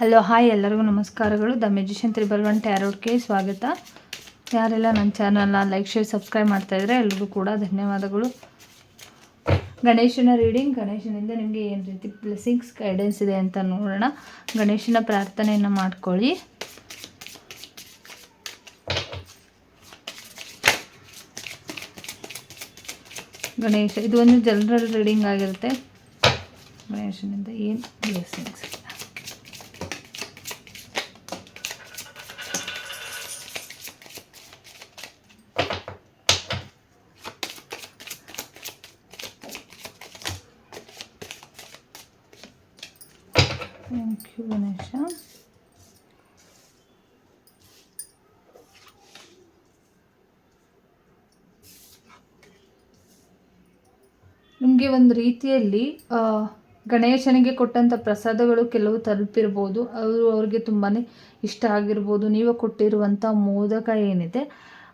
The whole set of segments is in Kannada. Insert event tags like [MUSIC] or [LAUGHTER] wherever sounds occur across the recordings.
ಹಲೋ, ಹಾಯ್ ಎಲ್ಲರಿಗೂ ನಮಸ್ಕಾರಗಳು. ದ ಮೆಜಿಷಿಯನ್ ತ್ರಿಬಲ್ ಒನ್ ಟ್ಯಾರೋಡ್ಗೆ ಸ್ವಾಗತ. ಯಾರೆಲ್ಲ ನನ್ನ ಚಾನಲ್ನ ಲೈಕ್, ಶೇರ್, ಸಬ್ಸ್ಕ್ರೈಬ್ ಮಾಡ್ತಾ ಇದ್ರೆ ಎಲ್ರಿಗೂ ಕೂಡ ಧನ್ಯವಾದಗಳು. ಗಣೇಶನ ರೀಡಿಂಗ್, ಗಣೇಶನಿಂದ ನಿಮಗೆ ಏನು ರೀತಿ ಬ್ಲೆಸ್ಸಿಂಗ್ಸ್ ಗೈಡೆನ್ಸ್ ಇದೆ ಅಂತ ನೋಡೋಣ. ಗಣೇಶನ ಪ್ರಾರ್ಥನೆಯನ್ನು ಮಾಡ್ಕೊಳ್ಳಿ. ಗಣೇಶ, ಇದು ಒಂದು ಜನರಲ್ ರೀಡಿಂಗ್ ಆಗಿರುತ್ತೆ. ಗಣೇಶನಿಂದ ಏನು ಬ್ಲೆಸ್ಸಿಂಗ್ಸ್ ಥ್ಯಾಂಕ್ ಯು ಗಣೇಶ ನಿಮಗೆ ಒಂದು ರೀತಿಯಲ್ಲಿ ಗಣೇಶನಿಗೆ ಕೊಟ್ಟಂಥ ಪ್ರಸಾದಗಳು ಕೆಲವು ತಲುಪಿರ್ಬೋದು. ಅವರು ಅವ್ರಿಗೆ ತುಂಬಾ ಇಷ್ಟ ಆಗಿರ್ಬೋದು. ನೀವು ಕೊಟ್ಟಿರುವಂಥ ಮೋದಕ ಏನಿದೆ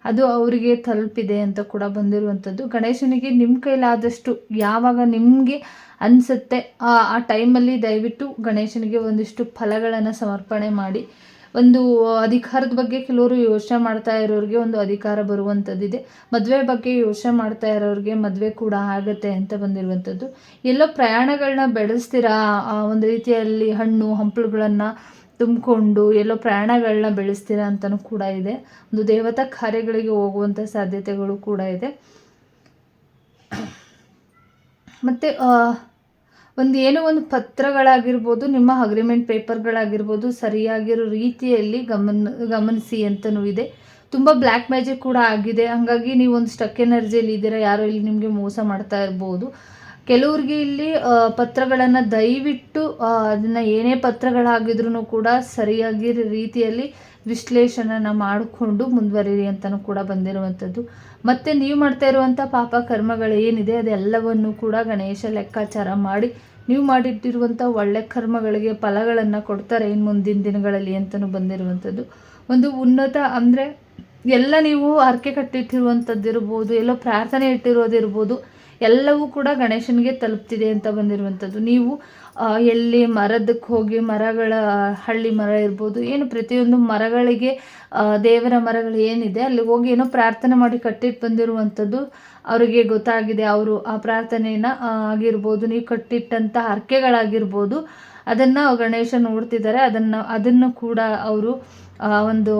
ಅದು ಅವರಿಗೆ ತಲುಪಿದೆ ಅಂತ ಕೂಡ ಬಂದಿರುವಂಥದ್ದು. ಗಣೇಶನಿಗೆ ನಿಮ್ಮ ಕೈಲಾದಷ್ಟು ಯಾವಾಗ ನಿಮಗೆ ಅನಿಸುತ್ತೆ, ಆ ಟೈಮಲ್ಲಿ ದಯವಿಟ್ಟು ಗಣೇಶನಿಗೆ ಒಂದಿಷ್ಟು ಫಲಗಳನ್ನು ಸಮರ್ಪಣೆ ಮಾಡಿ. ಒಂದು ಅಧಿಕಾರದ ಬಗ್ಗೆ ಕೆಲವರು ಯೋಚನೆ ಮಾಡ್ತಾ ಇರೋರಿಗೆ ಒಂದು ಅಧಿಕಾರ ಬರುವಂಥದ್ದಿದೆ. ಮದುವೆ ಬಗ್ಗೆ ಯೋಚನೆ ಮಾಡ್ತಾ ಇರೋರಿಗೆ ಮದುವೆ ಕೂಡ ಆಗುತ್ತೆ ಅಂತ ಬಂದಿರುವಂಥದ್ದು. ಎಲ್ಲೋ ಪ್ರಯಾಣಗಳನ್ನ ಬೆಳೆಸ್ತೀರಾ? ಒಂದು ರೀತಿಯಲ್ಲಿ ಹಣ್ಣು, ಹಂಪಲುಗಳನ್ನು ತುಂಬಿಕೊಂಡು ಎಲ್ಲೋ ಪ್ರಯಾಣಗಳನ್ನ ಬೆಳೆಸ್ತೀರ ಅಂತಲೂ ಕೂಡ ಇದೆ. ಒಂದು ದೇವತಾ ಕಾರ್ಯಗಳಿಗೆ ಹೋಗುವಂಥ ಸಾಧ್ಯತೆಗಳು ಕೂಡ ಇದೆ. ಮತ್ತು ಒಂದು ಏನೋ ಒಂದು ಪತ್ರಗಳಾಗಿರ್ಬೋದು, ನಿಮ್ಮ ಅಗ್ರಿಮೆಂಟ್ ಪೇಪರ್ಗಳಾಗಿರ್ಬೋದು ಸರಿಯಾಗಿರೋ ರೀತಿಯಲ್ಲಿ ಗಮನ, ಗಮನಿಸಿ ಅಂತಲೂ ಇದೆ. ತುಂಬ ಬ್ಲ್ಯಾಕ್ ಮ್ಯಾಜಿಕ್ ಕೂಡ ಆಗಿದೆ. ಹಾಗಾಗಿ ನೀವು ಒಂದು ಸ್ಟಕ್ ಎನರ್ಜಿಯಲ್ಲಿ ಇದ್ದೀರಾ, ಯಾರೋ ಇಲ್ಲಿ ನಿಮಗೆ ಮೋಸ ಮಾಡ್ತಾ ಇರ್ಬೋದು. ಕೆಲವ್ರಿಗೆ ಇಲ್ಲಿ ಪತ್ರಗಳನ್ನು ದಯವಿಟ್ಟು ಅದನ್ನು ಏನೇ ಪತ್ರಗಳಾಗಿದ್ರೂ ಕೂಡ ಸರಿಯಾಗಿ ರೀತಿಯಲ್ಲಿ ವಿಶ್ಲೇಷಣನ ಮಾಡಿಕೊಂಡು ಮುಂದುವರಿರಿ ಅಂತಲೂ ಕೂಡ ಬಂದಿರುವಂಥದ್ದು. ಮತ್ತು ನೀವು ಮಾಡ್ತಾ ಇರುವಂಥ ಪಾಪ ಕರ್ಮಗಳು ಏನಿದೆ, ಅದೆಲ್ಲವನ್ನು ಕೂಡ ಗಣೇಶ ಲೆಕ್ಕಾಚಾರ ಮಾಡಿ, ನೀವು ಮಾಡಿಟ್ಟಿರುವಂಥ ಒಳ್ಳೆ ಕರ್ಮಗಳಿಗೆ ಫಲಗಳನ್ನು ಕೊಡ್ತಾರೆ ಇನ್ನು ಮುಂದಿನ ದಿನಗಳಲ್ಲಿ ಅಂತಲೂ ಬಂದಿರುವಂಥದ್ದು. ಒಂದು ಉನ್ನತ ಅಂದರೆ ಎಲ್ಲ ನೀವು ಹರಕೆ ಕಟ್ಟಿಟ್ಟಿರುವಂಥದ್ದು ಇರ್ಬೋದು ಎಲ್ಲೋ ಪ್ರಾರ್ಥನೆ ಇಟ್ಟಿರೋದಿರ್ಬೋದು ಎಲ್ಲವೂ ಕೂಡ ಗಣೇಶನಿಗೆ ತಲುಪ್ತಿದೆ ಅಂತ ಬಂದಿರುವಂಥದ್ದು. ನೀವು ಎಲ್ಲಿ ಮರದಕ್ಕೆ ಹೋಗಿ ಮರಗಳ ಹಳ್ಳಿ ಮರ ಇರ್ಬೋದು, ಏನು ಪ್ರತಿಯೊಂದು ಮರಗಳಿಗೆ ದೇವರ ಮರಗಳು ಏನಿದೆ, ಅಲ್ಲಿ ಹೋಗಿ ಏನೋ ಪ್ರಾರ್ಥನೆ ಮಾಡಿ ಕಟ್ಟಿಟ್ಟು ಬಂದಿರುವಂಥದ್ದು ಅವರಿಗೆ ಗೊತ್ತಾಗಿದೆ. ಅವರು ಆ ಪ್ರಾರ್ಥನೆಯನ್ನ ಆಗಿರ್ಬೋದು, ನೀವು ಕಟ್ಟಿಟ್ಟಂಥ ಹರಕೆಗಳಾಗಿರ್ಬೋದು, ಅದನ್ನು ಗಣೇಶ ನೋಡ್ತಿದ್ದಾರೆ. ಅದನ್ನು ಅದನ್ನು ಕೂಡ ಅವರು ಒಂದು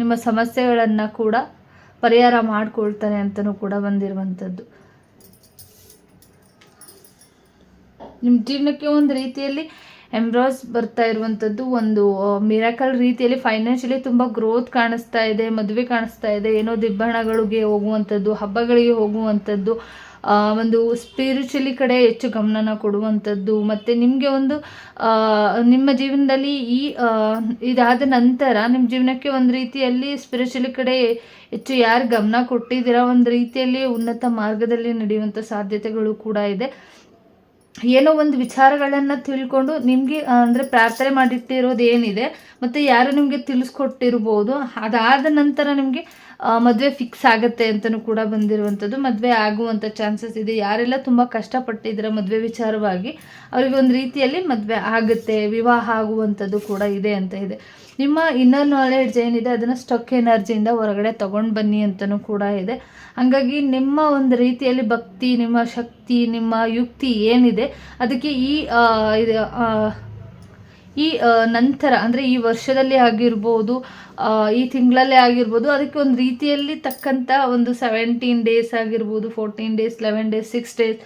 ನಿಮ್ಮ ಸಮಸ್ಯೆಗಳನ್ನು ಕೂಡ ಪರಿಹಾರ ಮಾಡಿಕೊಳ್ತಾರೆ ಅಂತಲೂ ಕೂಡ ಬಂದಿರುವಂಥದ್ದು. ನಿಮ್ಮ ಜೀವನಕ್ಕೆ ಒಂದು ರೀತಿಯಲ್ಲಿ ಎಂಬ್ರಾಯ್ಸ್ ಬರ್ತಾ ಇರುವಂಥದ್ದು ಒಂದು ಮಿರಾಕಲ್ ರೀತಿಯಲ್ಲಿ ಫೈನಾನ್ಷಿಯಲಿ ತುಂಬ ಗ್ರೋತ್ ಕಾಣಿಸ್ತಾ ಇದೆ, ಮದುವೆ ಕಾಣಿಸ್ತಾ ಇದೆ, ಏನೋ ದಿಬ್ಬಣಗಳಿಗೆ ಹೋಗುವಂಥದ್ದು ಹಬ್ಬಗಳಿಗೆ ಹೋಗುವಂಥದ್ದು ಒಂದು ಸ್ಪಿರಿಚುಲಿ ಕಡೆ ಹೆಚ್ಚು ಗಮನನ ಕೊಡುವಂಥದ್ದು ಮತ್ತು ನಿಮಗೆ ಒಂದು ನಿಮ್ಮ ಜೀವನದಲ್ಲಿ ಈ ಇದಾದ ನಂತರ ನಿಮ್ಮ ಜೀವನಕ್ಕೆ ಒಂದು ರೀತಿಯಲ್ಲಿ ಸ್ಪಿರಿಚುಲಿ ಕಡೆ ಹೆಚ್ಚು ಯಾರು ಗಮನ ಕೊಟ್ಟಿದ್ದೀರಾ, ಒಂದು ರೀತಿಯಲ್ಲಿ ಉನ್ನತ ಮಾರ್ಗದಲ್ಲಿ ನಡೆಯುವಂಥ ಸಾಧ್ಯತೆಗಳು ಕೂಡ ಇದೆ. ಏನೋ ಒಂದು ವಿಚಾರಗಳನ್ನು ತಿಳ್ಕೊಂಡು ನಿಮಗೆ ಅಂದರೆ ಪ್ರಾರ್ಥನೆ ಮಾಡಿಟ್ಟಿರೋದು ಏನಿದೆ ಮತ್ತು ಯಾರು ನಿಮಗೆ ತಿಳಿಸ್ಕೊಟ್ಟಿರ್ಬೋದು, ಅದಾದ ನಂತರ ನಿಮಗೆ ಮದುವೆ ಫಿಕ್ಸ್ ಆಗುತ್ತೆ ಅಂತಲೂ ಕೂಡ ಬಂದಿರುವಂಥದ್ದು. ಮದುವೆ ಆಗುವಂಥ ಚಾನ್ಸಸ್ ಇದೆ. ಯಾರೆಲ್ಲ ತುಂಬ ಕಷ್ಟಪಟ್ಟಿದ್ರೆ ಮದುವೆ ವಿಚಾರವಾಗಿ, ಅವರಿಗೆ ಒಂದು ರೀತಿಯಲ್ಲಿ ಮದುವೆ ಆಗುತ್ತೆ, ವಿವಾಹ ಆಗುವಂಥದ್ದು ಕೂಡ ಇದೆ ಅಂತ ಇದೆ. ನಿಮ್ಮ ಇನ್ನರ್ ನಾಲೆಡ್ಜ್ ಏನಿದೆ, ಅದನ್ನು ಸ್ಟಕ್ ಎನರ್ಜಿಯಿಂದ ಹೊರಗಡೆ ತೊಗೊಂಡು ಬನ್ನಿ ಅಂತಲೂ ಕೂಡ ಇದೆ. ಹಾಗಾಗಿ ನಿಮ್ಮ ಒಂದು ರೀತಿಯಲ್ಲಿ ಭಕ್ತಿ, ನಿಮ್ಮ ಶಕ್ತಿ, ನಿಮ್ಮ ಯುಕ್ತಿ ಏನಿದೆ, ಅದಕ್ಕೆ ಈ ಈ ನಂತರ, ಅಂದರೆ ಈ ವರ್ಷದಲ್ಲಿ ಆಗಿರ್ಬೋದು ಈ ತಿಂಗಳಲ್ಲೇ ಆಗಿರ್ಬೋದು, ಅದಕ್ಕೆ ಒಂದು ರೀತಿಯಲ್ಲಿ ತಕ್ಕಂಥ ಒಂದು ಸೆವೆಂಟೀನ್ ಡೇಸ್ ಆಗಿರ್ಬೋದು fourteen days eleven days six days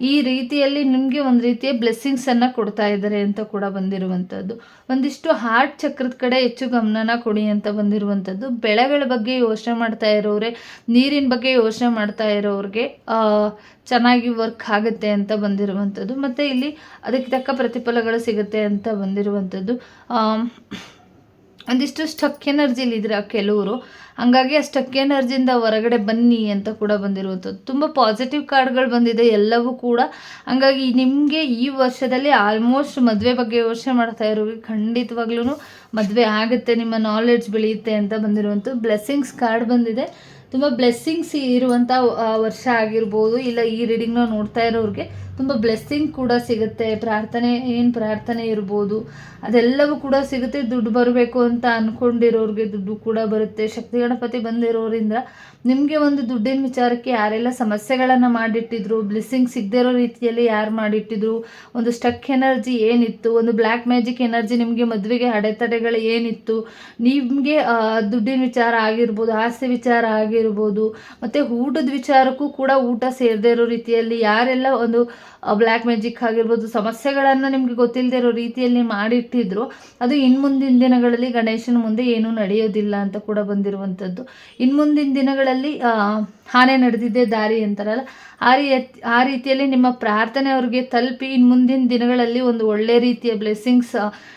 ಈ ರೀತಿಯಲ್ಲಿ ನಿಮಗೆ ಒಂದು ರೀತಿಯ ಬ್ಲೆಸ್ಸಿಂಗ್ಸನ್ನು ಕೊಡ್ತಾ ಇದ್ದಾರೆ ಅಂತ ಕೂಡ ಬಂದಿರುವಂಥದ್ದು ಒಂದಿಷ್ಟು ಹಾರ್ಟ್ ಚಕ್ರದ ಕಡೆ ಹೆಚ್ಚು ಗಮನನ ಕೊಡಿ ಅಂತ ಬಂದಿರುವಂಥದ್ದು ಬೆಳೆಗಳ ಬಗ್ಗೆ ಯೋಚನೆ ಮಾಡ್ತಾ ಇರೋರೆ ನೀರಿನ ಬಗ್ಗೆ ಯೋಚನೆ ಮಾಡ್ತಾ ಇರೋರಿಗೆ ಚೆನ್ನಾಗಿ ವರ್ಕ್ ಆಗುತ್ತೆ ಅಂತ ಬಂದಿರುವಂಥದ್ದು ಮತ್ತು ಇಲ್ಲಿ ಅದಕ್ಕೆ ತಕ್ಕ ಪ್ರತಿಫಲಗಳು ಸಿಗುತ್ತೆ ಅಂತ ಬಂದಿರುವಂಥದ್ದು ಒಂದಿಷ್ಟು ಸ್ಟಕ್ ಎನರ್ಜಿಲಿ ಇದ್ರೆ ಕೆಲವರು. ಹಂಗಾಗಿ ಆ ಸ್ಟಕ್ ಎನರ್ಜಿಯಿಂದ ಹೊರಗಡೆ ಬನ್ನಿ ಅಂತ ಕೂಡ ಬಂದಿರುವಂಥದ್ದು. ತುಂಬ ಪಾಸಿಟಿವ್ ಕಾರ್ಡ್ಗಳು ಬಂದಿದೆ, ಎಲ್ಲವೂ ಕೂಡ. ಹಂಗಾಗಿ ನಿಮಗೆ ಈ ವರ್ಷದಲ್ಲಿ ಆಲ್ಮೋಸ್ಟ್ ಮದುವೆ ಬಗ್ಗೆ ಯೋಚನೆ ಮಾಡ್ತಾ ಇರೋರಿಗೆ ಖಂಡಿತವಾಗ್ಲೂ ಮದುವೆ ಆಗುತ್ತೆ, ನಿಮ್ಮ ನಾಲೆಡ್ಜ್ ಬೆಳೆಯುತ್ತೆ ಅಂತ ಬಂದಿರುವಂಥದ್ದು. ಬ್ಲೆಸ್ಸಿಂಗ್ಸ್ ಕಾರ್ಡ್ ಬಂದಿದೆ. ತುಂಬ ಬ್ಲೆಸ್ಸಿಂಗ್ಸ್ ಇರುವಂಥ ವರ್ಷ ಆಗಿರ್ಬೋದು, ಇಲ್ಲ ಈ ರೀಡಿಂಗ್ನ ನೋಡ್ತಾ ಇರೋರಿಗೆ. ತುಂಬ ಬ್ಲೆಸ್ಸಿಂಗ್ ಕೂಡ ಸಿಗುತ್ತೆ. ಪ್ರಾರ್ಥನೆ, ಏನು ಪ್ರಾರ್ಥನೆ ಇರ್ಬೋದು, ಅದೆಲ್ಲವೂ ಕೂಡ ಸಿಗುತ್ತೆ. ದುಡ್ಡು ಬರಬೇಕು ಅಂತ ಅಂದ್ಕೊಂಡಿರೋರಿಗೆ ದುಡ್ಡು ಕೂಡ ಬರುತ್ತೆ. ಶಕ್ತಿ ಗಣಪತಿ ಬಂದಿರೋರಿಂದ ನಿಮಗೆ ಒಂದು ದುಡ್ಡಿನ ವಿಚಾರಕ್ಕೆ ಯಾರೆಲ್ಲ ಸಮಸ್ಯೆಗಳನ್ನು ಮಾಡಿಟ್ಟಿದ್ರು ಬ್ಲೆಸ್ಸಿಂಗ್ ಸಿಗದೇ ಇರೋ ರೀತಿಯಲ್ಲಿ ಯಾರು ಮಾಡಿಟ್ಟಿದ್ರು, ಒಂದು ಸ್ಟಕ್ ಎನರ್ಜಿ ಏನಿತ್ತು, ಒಂದು ಬ್ಲ್ಯಾಕ್ ಮ್ಯಾಜಿಕ್ ಎನರ್ಜಿ ನಿಮಗೆ ಮದುವೆಗೆ ಅಡೆತಡೆಗಳು ಏನಿತ್ತು, ನಿಮಗೆ ದುಡ್ಡಿನ ವಿಚಾರ ಆಗಿರ್ಬೋದು, ಆಸ್ತಿ ವಿಚಾರ ಆಗಿರ್ಬೋದು, ಮತ್ತು ಊಟದ ವಿಚಾರಕ್ಕೂ ಕೂಡ ಊಟ ಸೇರದೇ ಇರೋ ರೀತಿಯಲ್ಲಿ ಯಾರೆಲ್ಲ ಒಂದು ಬ್ಲ್ಯಾಕ್ ಮ್ಯಾಜಿಕ್ ಆಗಿರ್ಬೋದು, ಸಮಸ್ಯೆಗಳನ್ನು ನಿಮಗೆ ಗೊತ್ತಿಲ್ಲದೆ ಇರೋ ರೀತಿಯಲ್ಲಿ ಮಾಡಿಟ್ಟಿದ್ರು. ಅದು ಇನ್ನು ಮುಂದಿನ ದಿನಗಳಲ್ಲಿ ಗಣೇಶನ ಮುಂದೆ ಏನೂ ನಡೆಯೋದಿಲ್ಲ ಅಂತ ಕೂಡ ಬಂದಿರುವಂಥದ್ದು. ಇನ್ನು ಮುಂದಿನ ದಿನಗಳಲ್ಲಿ ಹಾನೆ ನಡೆದಿದ್ದೆ ದಾರಿ ಅಂತಾರಲ್ಲ, ಆ ರೀ ಆ ರೀತಿಯಲ್ಲಿ ನಿಮ್ಮ ಪ್ರಾರ್ಥನೆ ಅವ್ರಿಗೆ ತಲುಪಿ ಇನ್ನು ಮುಂದಿನ ದಿನಗಳಲ್ಲಿ ಒಂದು ಒಳ್ಳೆ ರೀತಿಯ ಬ್ಲೆಸ್ಸಿಂಗ್ಸ್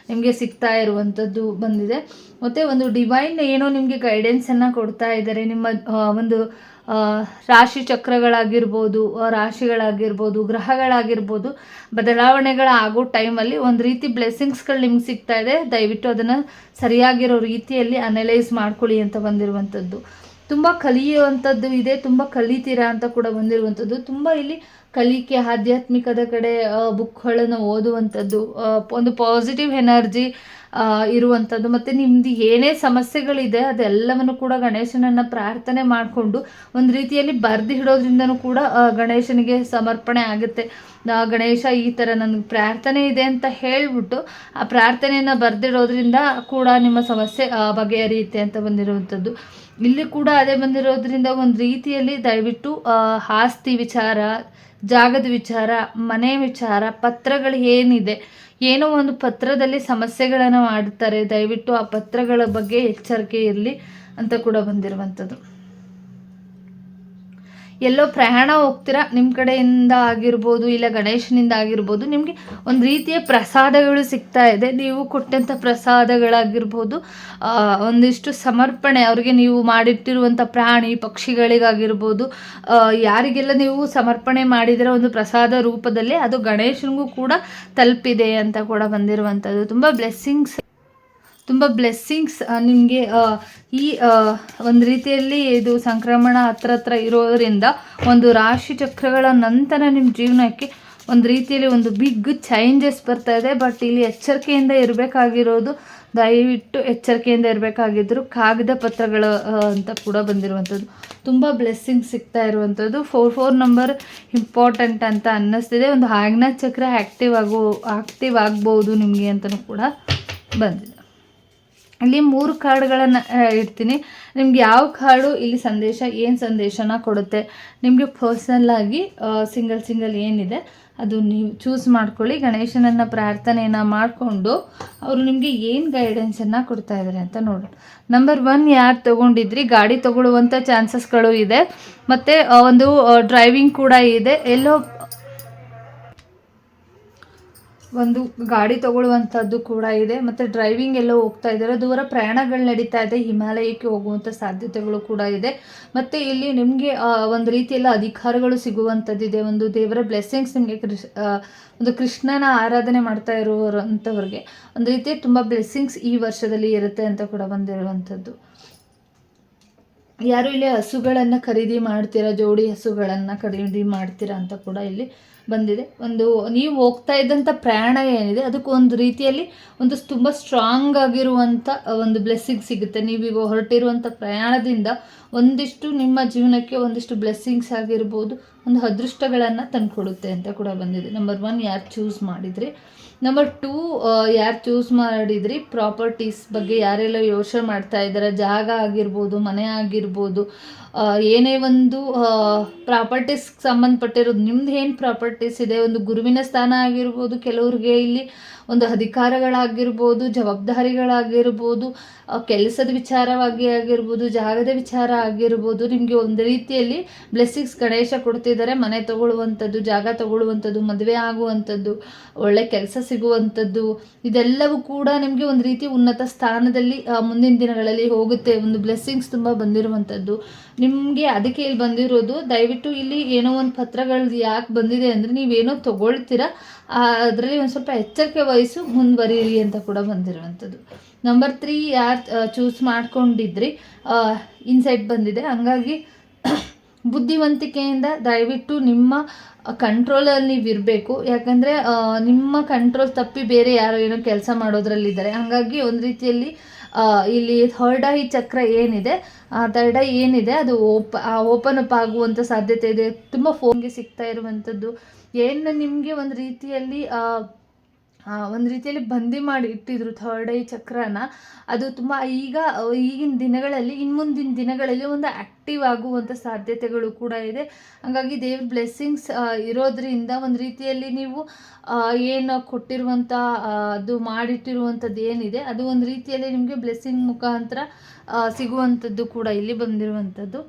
ನಿಮಗೆ ಸಿಗ್ತಾ ಇರುವಂಥದ್ದು ಬಂದಿದೆ. ಮತ್ತು ಒಂದು ಡಿವೈನ್ ಏನೋ ನಿಮಗೆ ಗೈಡೆನ್ಸನ್ನು ಕೊಡ್ತಾ ಇದ್ದಾರೆ. ನಿಮ್ಮ ಒಂದು ರಾಶಿ ಚಕ್ರಗಳಾಗಿರ್ಬೋದು ರಾಶಿಗಳಾಗಿರ್ಬೋದು, ಗ್ರಹಗಳಾಗಿರ್ಬೋದು ಬದಲಾವಣೆಗಳಾಗೋ ಟೈಮಲ್ಲಿ ಒಂದು ರೀತಿ ಬ್ಲೆಸ್ಸಿಂಗ್ಸ್ಗಳು ನಿಮ್ಗೆ ಸಿಗ್ತಾ ಇದೆ. ದಯವಿಟ್ಟು ಅದನ್ನು ಸರಿಯಾಗಿರೋ ರೀತಿಯಲ್ಲಿ ಅನಲೈಸ್ ಮಾಡ್ಕೊಳ್ಳಿ ಅಂತ ಬಂದಿರುವಂಥದ್ದು. ತುಂಬ ಕಲಿಯುವಂಥದ್ದು ಇದೆ, ತುಂಬ ಕಲಿತೀರಾ ಅಂತ ಕೂಡ ಬಂದಿರುವಂಥದ್ದು. ತುಂಬ ಇಲ್ಲಿ ಕಲಿಕೆ, ಆಧ್ಯಾತ್ಮಿಕದ ಕಡೆ ಬುಕ್ಗಳನ್ನು ಓದುವಂಥದ್ದು ಒಂದು ಪಾಸಿಟಿವ್ ಎನರ್ಜಿ ಇರುವಂಥದ್ದು ಮತ್ತು ನಿಮ್ಮದು ಏನೇ ಸಮಸ್ಯೆಗಳಿದೆ, ಅದೆಲ್ಲವನ್ನು ಕೂಡ ಗಣೇಶನನ್ನು ಪ್ರಾರ್ಥನೆ ಮಾಡಿಕೊಂಡು ಒಂದು ರೀತಿಯಲ್ಲಿ ಬರ್ದು ಇಡೋದ್ರಿಂದನೂ ಕೂಡ ಗಣೇಶನಿಗೆ ಸಮರ್ಪಣೆ ಆಗುತ್ತೆ. ಗಣೇಶ ಈ ಥರ ನನಗೆ ಪ್ರಾರ್ಥನೆ ಇದೆ ಅಂತ ಹೇಳಿಬಿಟ್ಟು, ಆ ಪ್ರಾರ್ಥನೆಯನ್ನು ಬರೆದಿಡೋದ್ರಿಂದ ಕೂಡ ನಿಮ್ಮ ಸಮಸ್ಯೆ ಬಗೆಹರಿಯುತ್ತೆ ಅಂತ ಬಂದಿರುವಂಥದ್ದು ಇಲ್ಲಿ ಕೂಡ ಅದೇ ಬಂದಿರೋದ್ರಿಂದ ಒಂದು ರೀತಿಯಲ್ಲಿ ದಯವಿಟ್ಟು ಆಸ್ತಿ ವಿಚಾರ, ಜಾಗದ ವಿಚಾರ, ಮನೆ ವಿಚಾರ, ಪತ್ರಗಳು ಏನಿದೆ ಏನೋ ಒಂದು ಪತ್ರದಲ್ಲಿ ಸಮಸ್ಯೆಗಳನ್ನು ಮಾಡ್ತಾರೆ ದಯವಿಟ್ಟು ಆ ಪತ್ರಗಳ ಬಗ್ಗೆ ಎಚ್ಚರಿಕೆ ಇರಲಿ ಅಂತ ಕೂಡ ಬಂದಿರುವಂಥದ್ದು. ಎಲ್ಲೋ ಪ್ರಯಾಣ ಹೋಗ್ತೀರಾ? ನಿಮ್ಮ ಕಡೆಯಿಂದ ಆಗಿರ್ಬೋದು, ಇಲ್ಲ ಗಣೇಶನಿಂದ ಆಗಿರ್ಬೋದು, ನಿಮಗೆ ಒಂದು ರೀತಿಯ ಪ್ರಸಾದಗಳು ಸಿಗ್ತಾ ಇದೆ. ನೀವು ಕೊಟ್ಟಂಥ ಪ್ರಸಾದಗಳಾಗಿರ್ಬೋದು ಒಂದಿಷ್ಟು ಸಮರ್ಪಣೆ, ಅವರಿಗೆ ನೀವು ಮಾಡಿಟ್ಟಿರುವಂಥ ಪ್ರಾಣಿ, ಪಕ್ಷಿಗಳಿಗಾಗಿರ್ಬೋದು ಯಾರಿಗೆಲ್ಲ ನೀವು ಸಮರ್ಪಣೆ ಮಾಡಿದರೆ ಒಂದು ಪ್ರಸಾದ ರೂಪದಲ್ಲಿ ಅದು ಗಣೇಶನಿಗೂ ಕೂಡ ತಲುಪಿದೆ ಅಂತ ಕೂಡ ಬಂದಿರುವಂಥದ್ದು ತುಂಬ ಬ್ಲೆಸ್ಸಿಂಗ್ಸ್ ತುಂಬ ಬ್ಲೆಸ್ಸಿಂಗ್ಸ್ ನಿಮಗೆ ಈ ಒಂದು ರೀತಿಯಲ್ಲಿ ಇದು ಸಂಕ್ರಮಣ ಹತ್ರ ಹತ್ರ ಇರೋದರಿಂದ ಒಂದು ರಾಶಿ ಚಕ್ರಗಳ ನಂತರ ನಿಮ್ಮ ಜೀವನಕ್ಕೆ ಒಂದು ರೀತಿಯಲ್ಲಿ ಒಂದು ಬಿಗ್ ಚೇಂಜಸ್ ಬರ್ತಾ ಇದೆ. ಬಟ್ ಇಲ್ಲಿ ಎಚ್ಚರಿಕೆಯಿಂದ ಇರಬೇಕಾಗಿರೋದು, ದಯವಿಟ್ಟು ಎಚ್ಚರಿಕೆಯಿಂದ ಇರಬೇಕಾಗಿದ್ದರು ಕಾಗದ ಪತ್ರಗಳು ಅಂತ ಕೂಡ ಬಂದಿರುವಂಥದ್ದು. ತುಂಬ ಬ್ಲೆಸ್ಸಿಂಗ್ ಸಿಗ್ತಾ ಇರುವಂಥದ್ದು. ಫೋರ್ ಫೋರ್ ನಂಬರ್ ಇಂಪಾರ್ಟೆಂಟ್ ಅಂತ ಅನ್ನಿಸ್ತಿದೆ. ಒಂದು ಆಗ್ನ ಚಕ್ರ ಆ್ಯಕ್ಟಿವ್ ಆಗೋ ಆಕ್ಟಿವ್ ಆಗ್ಬೋದು ನಿಮಗೆ ಅಂತಲೂ ಕೂಡ ಬಂದಿದೆ. ಇಲ್ಲಿ ಮೂರು ಕಾರ್ಡ್ಗಳನ್ನು ಇಡ್ತೀನಿ. ನಿಮ್ಗೆ ಯಾವ ಕಾರ್ಡು ಇಲ್ಲಿ ಸಂದೇಶ, ಏನು ಸಂದೇಶನ ಕೊಡುತ್ತೆ, ನಿಮಗೆ ಪರ್ಸನಲ್ಲಾಗಿ ಸಿಂಗಲ್ ಸಿಂಗಲ್ ಏನಿದೆ, ಅದು ನೀವು ಚೂಸ್ ಮಾಡ್ಕೊಳ್ಳಿ. ಗಣೇಶನನ್ನು ಪ್ರಾರ್ಥನೆಯನ್ನು ಮಾಡಿಕೊಂಡು ಅವರು ನಿಮಗೆ ಏನು ಗೈಡೆನ್ಸನ್ನು ಕೊಡ್ತಾ ಇದ್ದಾರೆ ಅಂತ ನೋಡೋಣ. ನಂಬರ್ ಒನ್ ಯಾರು ತೊಗೊಂಡಿದ್ರಿ? ಗಾಡಿ ತೊಗೊಳ್ಳುವಂಥ ಚಾನ್ಸಸ್ಗಳು ಇದೆ. ಮತ್ತು ಒಂದು ಡ್ರೈವಿಂಗ್ ಕೂಡ ಇದೆ. ಎಲ್ಲೋ ಒಂದು ಗಾಡಿ ತಗೊಳ್ಳುವಂಥದ್ದು ಕೂಡ ಇದೆ. ಮತ್ತು ಡ್ರೈವಿಂಗ್ ಎಲ್ಲ ಹೋಗ್ತಾ ಇದ್ದಾರೆ. ದೂರ ಪ್ರಯಾಣಗಳು ನಡೀತಾ ಇದೆ. ಹಿಮಾಲಯಕ್ಕೆ ಹೋಗುವಂಥ ಸಾಧ್ಯತೆಗಳು ಕೂಡ ಇದೆ. ಮತ್ತು ಇಲ್ಲಿ ನಿಮಗೆ ಒಂದು ರೀತಿಯೆಲ್ಲ ಅಧಿಕಾರಗಳು ಸಿಗುವಂಥದ್ದಿದೆ ಒಂದು ದೇವರ ಬ್ಲೆಸ್ಸಿಂಗ್ಸ್ ನಿಮಗೆ ಕೃಷ್ ಒಂದು ಕೃಷ್ಣನ ಆರಾಧನೆ ಮಾಡ್ತಾ ಇರುವಂಥವ್ರಿಗೆ ಒಂದು ರೀತಿ ತುಂಬ ಬ್ಲೆಸ್ಸಿಂಗ್ಸ್ ಈ ವರ್ಷದಲ್ಲಿ ಇರುತ್ತೆ ಅಂತ ಕೂಡ ಬಂದಿರುವಂಥದ್ದು ಯಾರು ಇಲ್ಲಿ ಹಸುಗಳನ್ನು ಖರೀದಿ ಮಾಡ್ತೀರಾ? ಜೋಡಿ ಹಸುಗಳನ್ನು ಖರೀದಿ ಮಾಡ್ತೀರಾ ಅಂತ ಕೂಡ ಇಲ್ಲಿ ಬಂದಿದೆ. ಒಂದು ನೀವು ಹೋಗ್ತಾ ಇದ್ದಂಥ ಪ್ರಯಾಣ ಏನಿದೆ, ಅದಕ್ಕೆ ಒಂದು ರೀತಿಯಲ್ಲಿ ಒಂದು ತುಂಬ ಸ್ಟ್ರಾಂಗ್ ಆಗಿರುವಂಥ ಒಂದು ಬ್ಲೆಸ್ಸಿಂಗ್ ಸಿಗುತ್ತೆ. ನೀವೀಗ ಹೊರಟಿರುವಂಥ ಪ್ರಯಾಣದಿಂದ ಒಂದಿಷ್ಟು ನಿಮ್ಮ ಜೀವನಕ್ಕೆ ಒಂದಿಷ್ಟು ಬ್ಲೆಸ್ಸಿಂಗ್ಸ್ ಆಗಿರ್ಬೋದು, ಒಂದು ಅದೃಷ್ಟಗಳನ್ನು ತಂದುಕೊಡುತ್ತೆ ಅಂತ ಕೂಡ ಬಂದಿದೆ. ನಂಬರ್ ಒನ್ ಯಾರು ಚೂಸ್ ಮಾಡಿದ್ರಿ? ನಂಬರ್ ಟೂ ಯಾರು ಚೂಸ್ ಮಾಡಿದ್ರಿ? ಪ್ರಾಪರ್ಟೀಸ್ ಬಗ್ಗೆ ಯಾರೆಲ್ಲ ಯೋಚನೆ ಮಾಡ್ತಾ ಇದ್ದಾರೆ ಜಾಗ ಆಗಿರ್ಬೋದು ಮನೆ ಆಗಿರ್ಬೋದು ಏನೇ ಒಂದು ಪ್ರಾಪರ್ಟೀಸ್ ಸಂಬಂಧಪಟ್ಟಿರೋದು. ನಿಮ್ದು ಏನು ಪ್ರಾಪರ್ಟೀಸ್ ಇದೆ? ಒಂದು ಗುರುವಿನ ಸ್ಥಾನ ಆಗಿರ್ಬೋದು ಕೆಲವ್ರಿಗೆ ಇಲ್ಲಿ ಒಂದು ಅಧಿಕಾರಗಳಾಗಿರ್ಬೋದು, ಜವಾಬ್ದಾರಿಗಳಾಗಿರ್ಬೋದು ಕೆಲಸದ ವಿಚಾರವಾಗಿ ಆಗಿರ್ಬೋದು, ಜಾಗದ ವಿಚಾರ ಆಗಿರ್ಬೋದು, ನಿಮಗೆ ಒಂದು ರೀತಿಯಲ್ಲಿ ಬ್ಲೆಸ್ಸಿಂಗ್ಸ್ ಗಣೇಶ ಕೊಡ್ತಿದ್ದಾರೆ. ಮನೆ ತಗೊಳ್ಳುವಂಥದ್ದು, ಜಾಗ ತಗೊಳ್ಳುವಂಥದ್ದು, ಮದುವೆ ಆಗುವಂಥದ್ದು, ಒಳ್ಳೆ ಕೆಲಸ ಸಿಗುವಂಥದ್ದು, ಇದೆಲ್ಲವೂ ಕೂಡ ನಿಮಗೆ ಒಂದು ರೀತಿ ಉನ್ನತ ಸ್ಥಾನದಲ್ಲಿ ಮುಂದಿನ ದಿನಗಳಲ್ಲಿ ಹೋಗುತ್ತೆ. ಒಂದು ಬ್ಲೆಸ್ಸಿಂಗ್ಸ್ ತುಂಬ ಬಂದಿರುವಂಥದ್ದು. ನಿಮಗೆ ಅದಕ್ಕೆ ಇಲ್ಲಿ ಬಂದಿರೋದು, ದಯವಿಟ್ಟು ಇಲ್ಲಿ ಏನೋ ಒಂದು ಪತ್ರಗಳು ಯಾಕೆ ಬಂದಿದೆ ಅಂದರೆ ನೀವೇನೋ ತೊಗೊಳ್ತೀರಾ ಅದರಲ್ಲಿ ಒಂದು ಸ್ವಲ್ಪ ಎಚ್ಚರಿಕೆ ವಹಿಸು, ಮುಂದುವರಿಯಿರಿ ಅಂತ ಕೂಡ ಬಂದಿರುವಂಥದ್ದು. ನಂಬರ್ ತ್ರೀ ಯಾರು ಚೂಸ್ ಮಾಡ್ಕೊಂಡಿದ್ರಿ ಇನ್ಸೈಟ್ ಬಂದಿದೆ. ಹಂಗಾಗಿ [COUGHS] ಬುದ್ಧಿವಂತಿಕೆಯಿಂದ ದಯವಿಟ್ಟು ನಿಮ್ಮ ಕಂಟ್ರೋಲಲ್ಲಿ ನೀವು ಇರಬೇಕು. ಯಾಕಂದರೆ ನಿಮ್ಮ ಕಂಟ್ರೋಲ್ ತಪ್ಪಿ ಬೇರೆ ಯಾರೋ ಏನೋ ಕೆಲಸ ಮಾಡೋದ್ರಲ್ಲಿದ್ದಾರೆ. ಹಾಗಾಗಿ ಒಂದು ರೀತಿಯಲ್ಲಿ ಇಲ್ಲಿ ಥರ್ಡ್ ಚಕ್ರ ಏನಿದೆ, ಆ ಥರ್ಡ್ ಏನಿದೆ, ಅದು ಓಪ ಓಪನ್ ಅಪ್ ಆಗುವಂಥ ಸಾಧ್ಯತೆ ಇದೆ. ತುಂಬ ಫೋನ್ಗೆ ಸಿಗ್ತಾ ಇರುವಂಥದ್ದು ಏನು ನಿಮಗೆ ಒಂದು ರೀತಿಯಲ್ಲಿ ಒಂದು ರೀತಿಯಲ್ಲಿ ಬಂದಿ ಮಾಡಿ ಇಟ್ಟಿದ್ರು ಥರ್ಡ್ ಐ ಚಕ್ರನ. ಅದು ತುಂಬ ಈಗ, ಈಗಿನ ದಿನಗಳಲ್ಲಿ ಇನ್ನು ಮುಂದಿನ ದಿನಗಳಲ್ಲಿ ಒಂದು ಆ್ಯಕ್ಟಿವ್ ಆಗುವಂಥ ಸಾಧ್ಯತೆಗಳು ಕೂಡ ಇದೆ. ಹಾಗಾಗಿ ದೇವ್ರ ಬ್ಲೆಸ್ಸಿಂಗ್ಸ್ ಇರೋದ್ರಿಂದ ಒಂದು ರೀತಿಯಲ್ಲಿ ನೀವು ಏನು ಕೊಟ್ಟಿರುವಂಥ ಅದು ಮಾಡಿಟ್ಟಿರುವಂಥದ್ದು ಏನಿದೆ, ಅದು ಒಂದು ರೀತಿಯಲ್ಲಿ ನಿಮಗೆ ಬ್ಲೆಸ್ಸಿಂಗ್ ಮುಖಾಂತರ ಸಿಗುವಂಥದ್ದು ಕೂಡ ಇಲ್ಲಿ ಬಂದಿರುವಂಥದ್ದು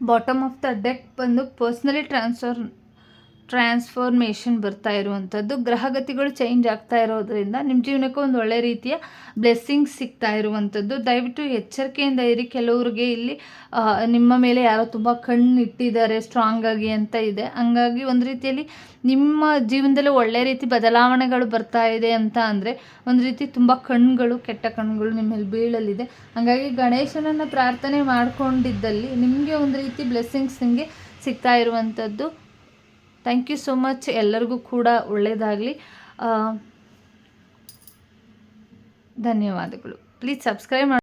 ಬಾಟಮ್ ಆಫ್ ದ ಡೆಕ್ ಬಂದು ಪರ್ಸ್ನಲಿ ಟ್ರಾನ್ಸ್ಫರ್ ಟ್ರಾನ್ಸ್ಫಾರ್ಮೇಷನ್ ಬರ್ತಾ ಇರುವಂಥದ್ದು. ಗ್ರಹಗತಿಗಳು ಚೇಂಜ್ ಆಗ್ತಾ ಇರೋದ್ರಿಂದ ನಿಮ್ಮ ಜೀವನಕ್ಕೆ ಒಂದು ಒಳ್ಳೆ ರೀತಿಯ ಬ್ಲೆಸ್ಸಿಂಗ್ಸ್ ಸಿಗ್ತಾ ಇರುವಂಥದ್ದು. ದಯವಿಟ್ಟು ಎಚ್ಚರಿಕೆಯಿಂದ ಇರಿ. ಕೆಲವ್ರಿಗೆ ಇಲ್ಲಿ ನಿಮ್ಮ ಮೇಲೆ ಯಾರೋ ತುಂಬ ಕಣ್ಣು ಇಟ್ಟಿದ್ದಾರೆ ಸ್ಟ್ರಾಂಗ್ ಆಗಿ ಅಂತ ಇದೆ. ಹಂಗಾಗಿ ಒಂದು ರೀತಿಯಲ್ಲಿ ನಿಮ್ಮ ಜೀವನದಲ್ಲಿ ಒಳ್ಳೆ ರೀತಿ ಬದಲಾವಣೆಗಳು ಬರ್ತಾ ಇದೆ ಅಂತ ಅಂದರೆ ಒಂದು ರೀತಿ ತುಂಬ ಕಣ್ಣುಗಳು ಕೆಟ್ಟ ಕಣ್ಣುಗಳು ನಿಮ್ಮ ಮೇಲೆ ಬೀಳಲಿದೆ. ಹಾಗಾಗಿ ಗಣೇಶನನ್ನು ಪ್ರಾರ್ಥನೆ ಮಾಡಿಕೊಂಡಿದ್ದಲ್ಲಿ ನಿಮಗೆ ಒಂದು ರೀತಿ ಬ್ಲೆಸ್ಸಿಂಗ್ಸ್ ನಿಮಗೆ ಸಿಗ್ತಾ ಇರುವಂಥದ್ದು. ಥ್ಯಾಂಕ್ ಯು ಸೋ ಮಚ್ ಎಲ್ಲರಿಗೂ ಕೂಡ ಒಳ್ಳೆಯದಾಗಲಿ ಧನ್ಯವಾದಗಳು. Please subscribe